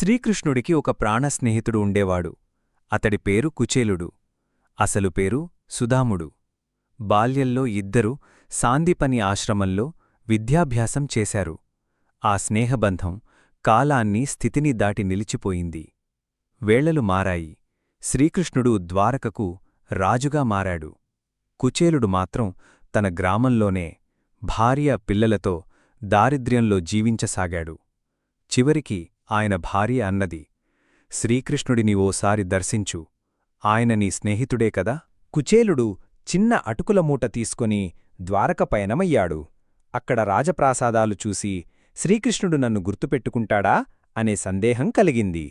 శ్రీకృష్ణుడికి ఒక ప్రాణస్నేహితుడు ఉండేవాడు. అతడి పేరు కుచేలుడు. అసలు పేరు సుధాముడు. బాల్యంలో ఇద్దరు సాందీపని ఆశ్రమంలో విద్యాభ్యాసం చేశారు. ఆ స్నేహబంధం కాలాన్ని స్థితిని దాటి నిలిచిపోయింది. వేళలు మారాయి. శ్రీకృష్ణుడు ద్వారకకు రాజుగా మారాడు. కుచేలుడు మాత్రం తన గ్రామంలోనే భార్య పిల్లలతో దారిద్ర్యంలో జీవించసాగాడు. చివరికి ఆయన భార్య అన్నది. శ్రీకృష్ణుడిని ఓసారి దర్శించు. ఆయన నీ స్నేహితుడే కదా? కుచేలుడు చిన్న అటుకుల మూట తీసుకొని ద్వారక పయనమయ్యాడు. అక్కడ రాజప్రాసాదాలు చూసి శ్రీకృష్ణుడు నన్ను గుర్తుపెట్టుకుంటాడా? అనే సందేహం కలిగింది.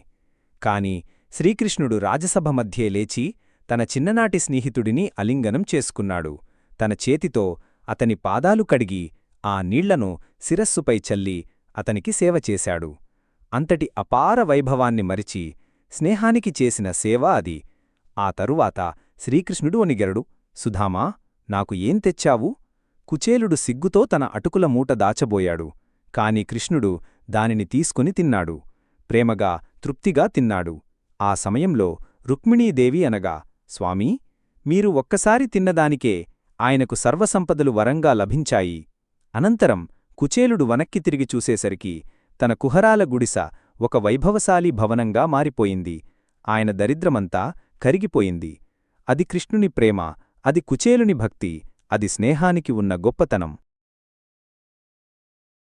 కాని శ్రీకృష్ణుడు రాజసభ మధ్యే లేచి తన చిన్ననాటి స్నేహితుడిని అలింగనం చేసుకున్నాడు. తన చేతితో అతని పాదాలు కడిగి ఆ నీళ్ళను శిరస్సుపై చల్లి అతనికి సేవ చేశాడు. అంతటి అపార వైభవాన్ని మరిచి స్నేహానికి చేసిన సేవ అది. ఆ తరువాత శ్రీకృష్ణుడు ఒనిగెరడు సుధామా నాకు ఏం తెచ్చావు? కుచేలుడు సిగ్గుతో తన అటుకుల మూట దాచబోయాడు. కాని కృష్ణుడు దానిని తీసుకుని తిన్నాడు. ప్రేమగా తృప్తిగా తిన్నాడు. ఆ సమయంలో రుక్మిణీదేవి అనగా స్వామీ మీరు ఒక్కసారి తిన్నదానికే ఆయనకు సర్వసంపదలు వరంగా లభించాయి. అనంతరం కుచేలుడు వనక్కి తిరిగి చూసేసరికి తన కుహరాల గుడిస ఒక వైభవశాలి భవనంగా మారిపోయింది. ఆయన దరిద్రమంతా కరిగిపోయింది. అది కృష్ణుని ప్రేమ అది కుచేలుని భక్తి అది స్నేహానికి ఉన్న గొప్పతనం.